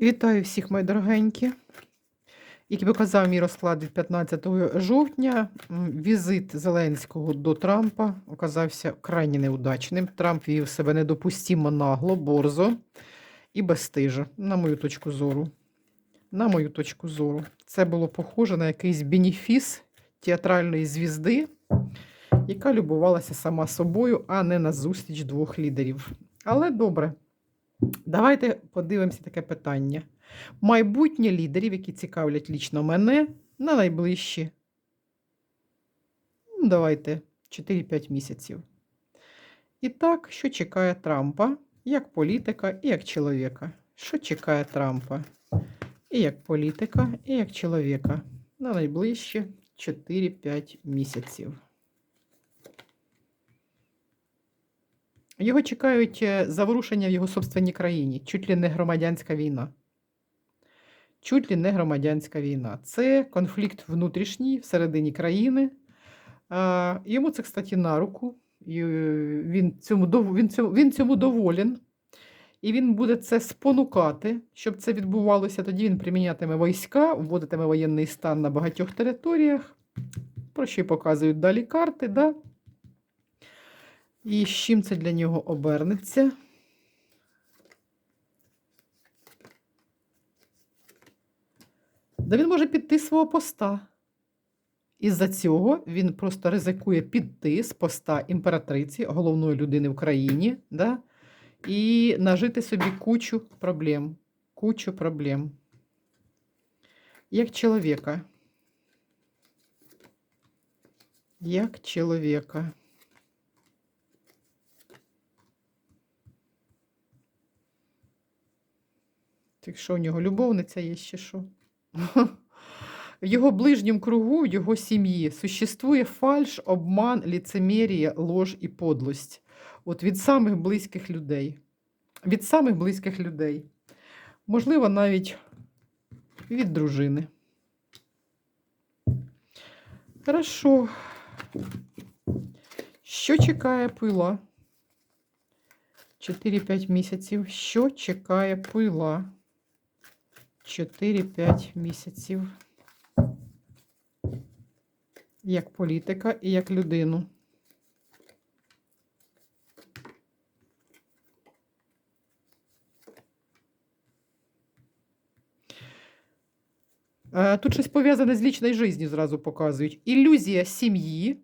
Вітаю всіх, мої дорогенькі. Як показав мій розклад від 15 жовтня, візит Зеленського до Трампа оказався крайне неудачним. Трамп вів себе недопустимо нагло, борзо і безстижо, на мою точку зору. На мою точку зору. Це було похоже на якийсь бенефіс театральної звізди, яка любувалася сама собою, а не на зустріч двох лідерів. Але добре. Давайте подивимося таке питання. Майбутнє лідерів, які цікавлять лічно мене, на найближчі, ну, давайте, 4-5 місяців. І так, що чекає Трампа як політика і як чоловіка? Що чекає Трампа і як політика, і як чоловіка на найближчі 4-5 місяців? Його чекають е, заворушення в його собственній країні, чуть ли не громадянська війна. Чуть ли не громадянська війна. Це конфлікт внутрішній всередині країни. Йому це, кстати, на руку. Е, Він цьому, він, цьому, він цьому доволен. І він буде це спонукати, щоб це відбувалося. Тоді він примінятиме війська, вводитиме воєнний стан на багатьох територіях. Про що й показують далі карти. Да? І з чим це для нього обернеться? Да він може піти з свого поста. Із-за цього він просто ризикує піти з поста імператриці, головної людини в країні, да? і нажити собі кучу проблем. Кучу проблем. Як чоловіка. Як чоловіка. Так що у нього любовниця є ще що? В його ближньому кругу, його сім'ї существує фальш, обман, ліцемерія, лож і подлость. От від самих близьких людей. Від самих близьких людей. Можливо, навіть від дружини. Хорошо. Що чекає пила? 4-5 місяців. Що чекає пила? 4-5 місяців. Як політика і як людину. Е, Тут щось пов'язане з лічною життю зразу показують. Ілюзія сім'ї,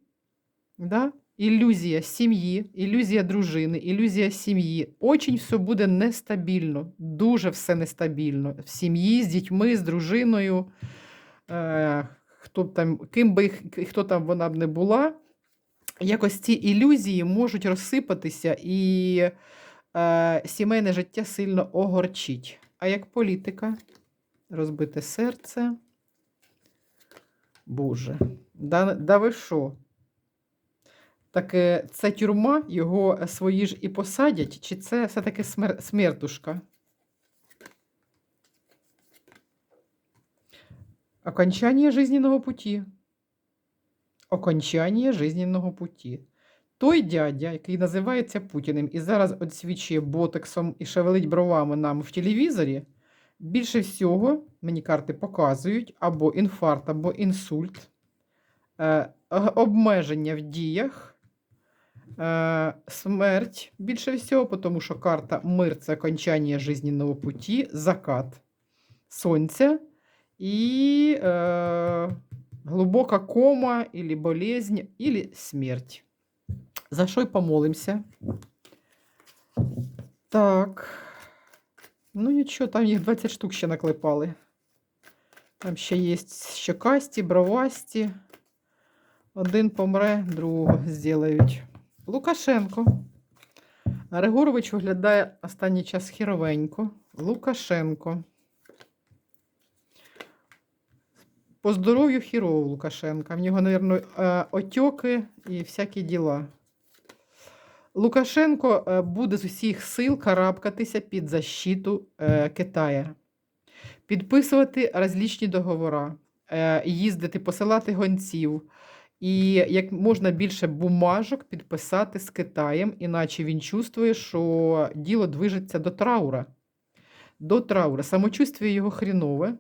да? Ілюзія сім'ї, ілюзія дружини, ілюзія сім'ї. Очень все буде нестабільно, дуже все нестабільно. В сім'ї, з дітьми, з дружиною. Е, хто там, ким би хто там вона б не була, якось ці ілюзії можуть розсипатися і е, сімейне життя сильно огорчить. А як політика, розбите серце. Боже, да, да ви що? Так це тюрма, його е, свої ж і посадять, чи це все-таки смер... смертушка? Окончание жизненного пути. Окончання жизненного путі. Той дядя, який називається Путіним і зараз відсвічує ботексом і шевелить бровами нам в телевізорі, більше всього, мені карти показують, або інфаркт, або інсульт, е, обмеження в діях, смерть більше всього, тому що карта мир це окончання жизненного путі, закат сонця і е, глибока кома, или болезнь, или смерть. За що й помолимося? Так. Ну нічого, там їх 20 штук ще наклепали. Там ще є щокасті, бровасті. Один помре, другого зроблять. Лукашенко. Григорович виглядає останній час хіровенько. Лукашенко. По здоров'ю хірово у Лукашенка. В нього, мабуть, отьоки і всякі діла. Лукашенко е, буде з усіх сил карабкатися під защиту е, Китая, підписувати розлічні договори, е, їздити, посилати гонців і як можна більше бумажок підписати з Китаєм, іначе він чувствує, що діло движеться до траура. до траура. Самочувствие його хрінове.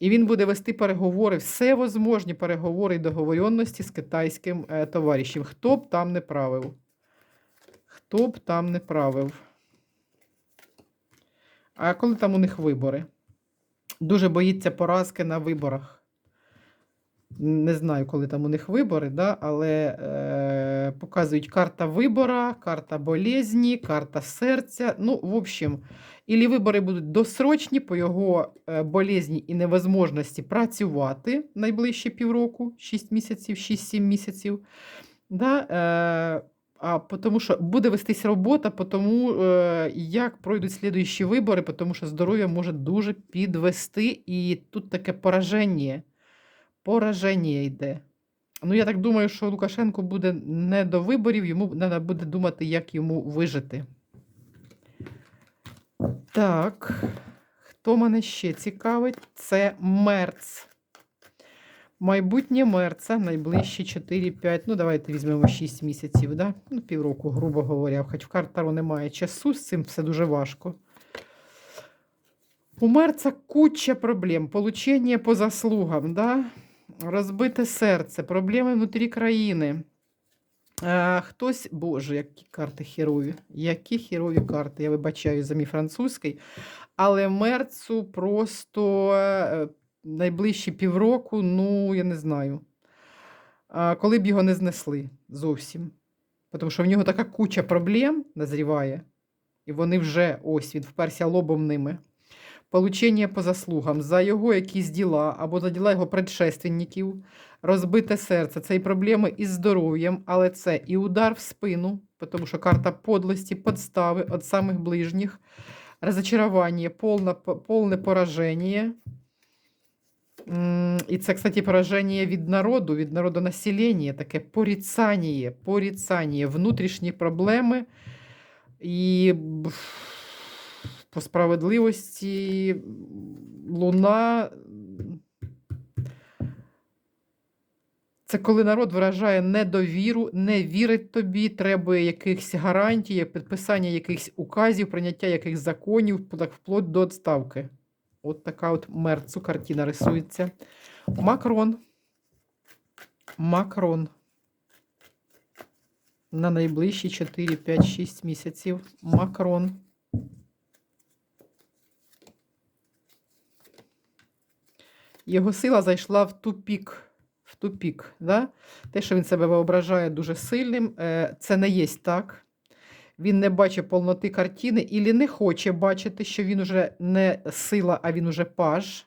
І він буде вести переговори, всевозможні переговори і договоренності з китайським е, товаришем. Хто б там не правив? Хто б там не правив? А коли там у них вибори? Дуже боїться поразки на виборах. Не знаю, коли там у них вибори, да? але е, показують карта вибора, карта болезні, карта серця. Ну, в общем, ілі вибори будуть досрочні по його е, болезні і невозможності працювати найближчі півроку, 6 місяців, 6-7 місяців. Да? Е, а тому що буде вестись робота, тому е, як пройдуть слідуючі вибори, тому що здоров'я може дуже підвести, і тут таке пораження. Пораження йде. Ну, я так думаю, що Лукашенко буде не до виборів, йому треба буде думати, як йому вижити. Так, хто мене ще цікавить? Це Мерц. Майбутнє мерца, найближчі 4-5, ну давайте візьмемо 6 місяців, да? ну, півроку, грубо говоря, хоч в Картару немає часу, з цим все дуже важко. У мерца куча проблем. Получення по заслугам, да? Розбите серце, проблеми внутрі країни. Хтось, боже, які карти херові. Які херові карти, я вибачаю за мій французький. Але мерцу просто е, найближчі півроку, ну, я не знаю. Коли б його не знесли зовсім. Тому що в нього така куча проблем назріває, і вони вже ось він вперся лобом ними. Получення по заслугам за його якісь діла або за діла його предшественників, розбите серце, це і проблеми із здоров'ям, але це і удар в спину, тому що карта подлості, подстави від самих ближніх, розочарування, повне, повне пораження. І це, кстати, пораження від народу, від народонаселення, таке порицання, порицання, внутрішні проблеми. І по справедливості луна. Це коли народ виражає недовіру, не вірить тобі, требує якихось гарантій, підписання якихось указів, прийняття якихось законів, вплоть до відставки. От така от мерцу картина рисується. Макрон. Макрон. На найближчі 4, 5, 6 місяців. Макрон. Його сила зайшла в тупік. В тупік, да? Те, що він себе виображає дуже сильним, е, це не є так. Він не бачить повноти картини, і не хоче бачити, що він уже не сила, а він уже паж.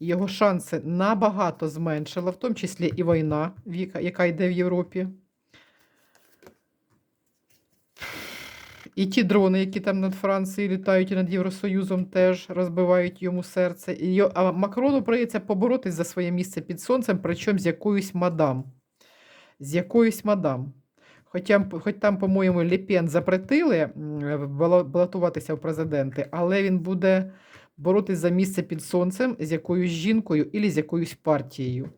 Його шанси набагато зменшила, в тому числі і війна, яка йде в Європі. І ті дрони, які там над Францією літають і над Євросоюзом, теж розбивають йому серце. І а Макрону прийдеться поборотись за своє місце під сонцем, причому з якоюсь мадам. З якоюсь мадам. Хоча, хоч там, по-моєму, Ліпен запретили балотуватися в президенти, але він буде боротись за місце під сонцем з якоюсь жінкою і з якоюсь партією.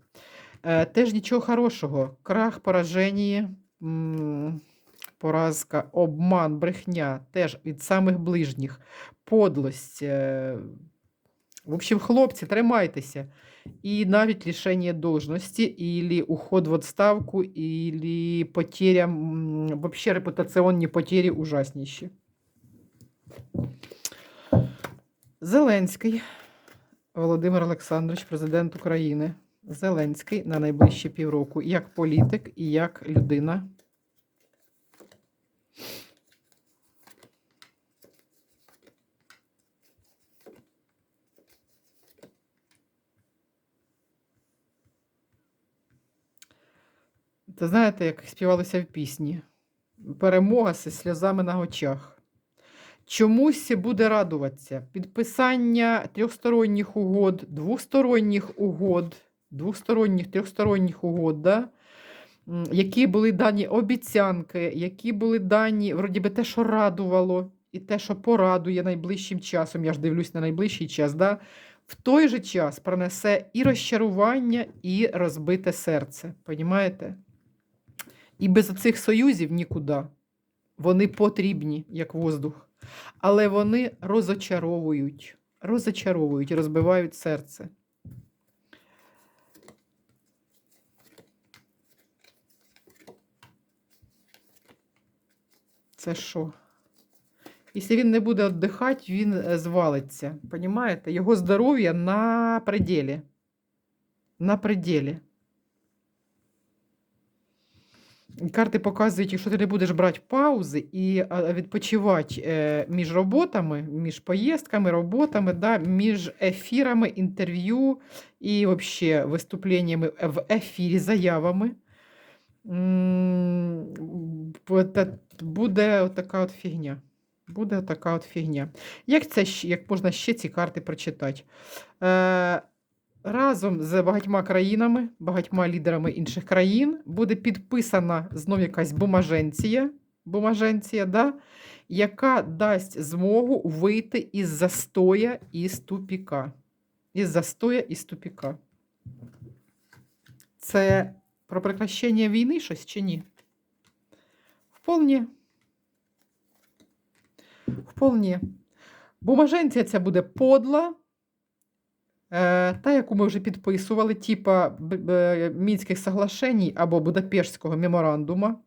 Е, теж нічого хорошого. Крах, пораження поразка, обман, брехня теж від самих ближніх, подлость. е, В общем, хлопці, тримайтеся. І навіть лишення должності, или уход в відставку, или потеря, вообще репутаційні потери ужасніші. Зеленський Володимир Олександрович, президент України. Зеленський на найближчі півроку як політик і як людина. Це знаєте, як співалося в пісні. Перемога зі сльозами на очах. Чомусь буде радуватися. Підписання трьохсторонніх угод, двосторонніх угод, двосторонніх, трьохсторонніх угод, да? які були дані обіцянки, які були дані, вроді би, те, що радувало, і те, що порадує найближчим часом, я ж дивлюсь на найближчий час, да? в той же час пронесе і розчарування, і розбите серце. Понімаєте? І без цих союзів нікуди. Вони потрібні, як воздух. Але вони розочаровують, розочаровують, розбивають серце. Це що? Якщо він не буде віддихати, він е, звалиться. Понімаєте? Його здоров'я на пределі. На пределі. І Карти показують, якщо ти не будеш брати паузи і відпочивати е, між роботами, між поїздками, роботами, да, між ефірами, інтерв'ю і взагалі виступленнями в ефірі, заявами, буде- така от фігня. Буде така от фігня. Як це як можна ще ці карти прочитати? Е, разом з багатьма країнами, багатьма лідерами інших країн буде підписана знов якась бумаженція, бумаженція да, яка дасть змогу вийти із застоя із тупіка. Із застоя із тупіка. Це про прекращення війни щось чи ні? Вполне. Вполне. Бумаженція ця буде подла, та, яку ми вже підписували, типа Мінських соглашень або Будапештського меморандума,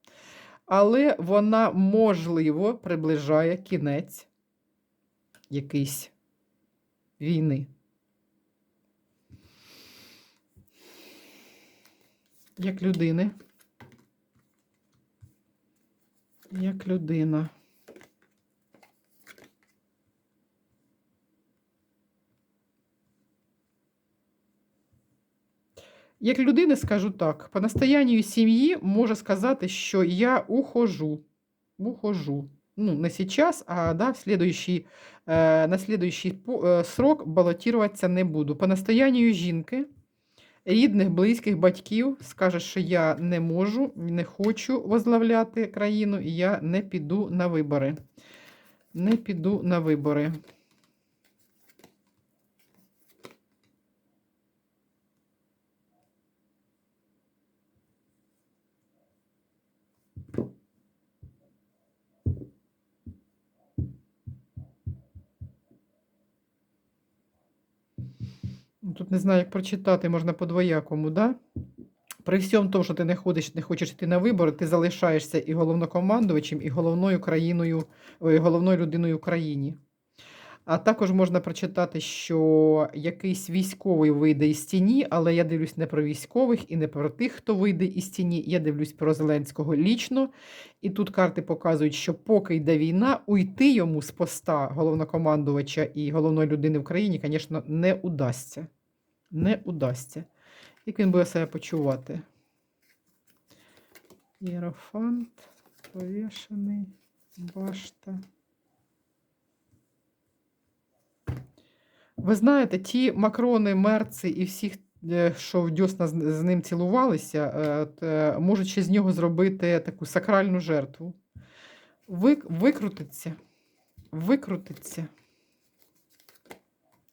але вона, можливо, приближає кінець якийсь війни. Як людини. Як людина. Як людини скажу так, по настоянню сім'ї можу сказати, що я ухожу. Ухожу. Ну, не сейчас, а да, в следующий, е, на следующий е, срок балотуватися не буду. По настоянню жінки, рідних, близьких батьків скаже, що я не можу, не хочу возглавляти країну, і я не піду на вибори. Не піду на вибори. Тут не знаю, як прочитати, можна по двоякому, да? При всьому тому, що ти не ходиш, не хочеш йти на вибори, ти залишаєшся і головнокомандувачем, і головною країною, ой, головною людиною в країні. А також можна прочитати, що якийсь військовий вийде із тіні, але я дивлюсь не про військових і не про тих, хто вийде із тіні. Я дивлюсь про Зеленського лічно. І тут карти показують, що поки йде війна, уйти йому з поста головнокомандувача і головної людини в країні, звісно, не удасться. Не удасться. Як він буде себе почувати? Єрофант, повішений, башта. Ви знаєте, ті Макрони, Мерци і всіх, е, що в дьосна з, ним цілувалися, е, е, можуть ще з нього зробити таку сакральну жертву. Ви, викрутиться. Викрутиться.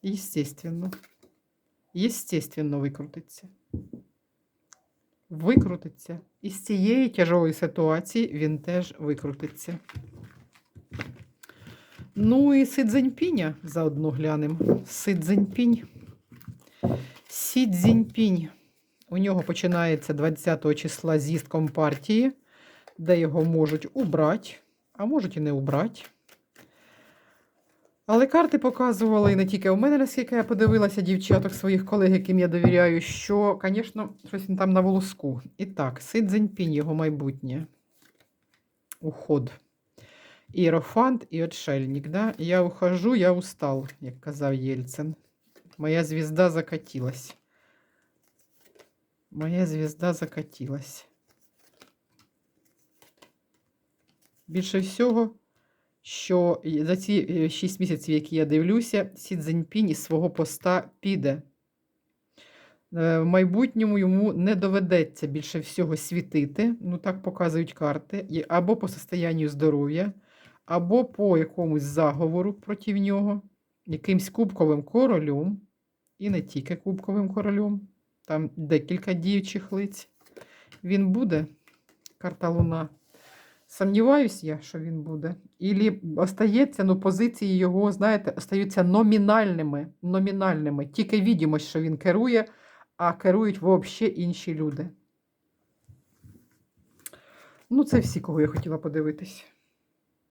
Естественно. Естественно, викрутиться. Викрутиться. Із цієї тяжкої ситуації він теж викрутиться. Ну і Си Цзіньпіня заодно глянемо. Си Цзіньпінь. Сі Цзіньпінь. У нього починається 20 числа з'їзд компартії, де його можуть убрати, а можуть і не убрати. Але карти показували і не тільки у мене, наскільки я подивилася дівчаток своїх колег, яким я довіряю, що, звісно, щось він там на волоску. І так, Си Цзіньпінь, його майбутнє. Уход. Іерофант і отшельник. Да? Я ухожу, я устал, як казав Єльцин. Моя звізда закатилась. Моя звізда закатилась. Більше всього, що за ці 6 місяців, які я дивлюся, Сі Цзіньпінь із свого поста піде. Е, В майбутньому йому не доведеться більше всього світити, ну так показують карти, або по состоянню здоров'я, або по якомусь заговору проти нього, якимсь кубковим королем, і не тільки кубковим королем, там декілька діючих лиць. Він буде, карта Луна, Сумніваюсь я, що він буде. Ілі остається, ну, позиції його, знаєте, остаються номінальними. номінальними. Тільки відомо, що він керує, а керують взагалі інші люди. Ну, це всі, кого я хотіла подивитись.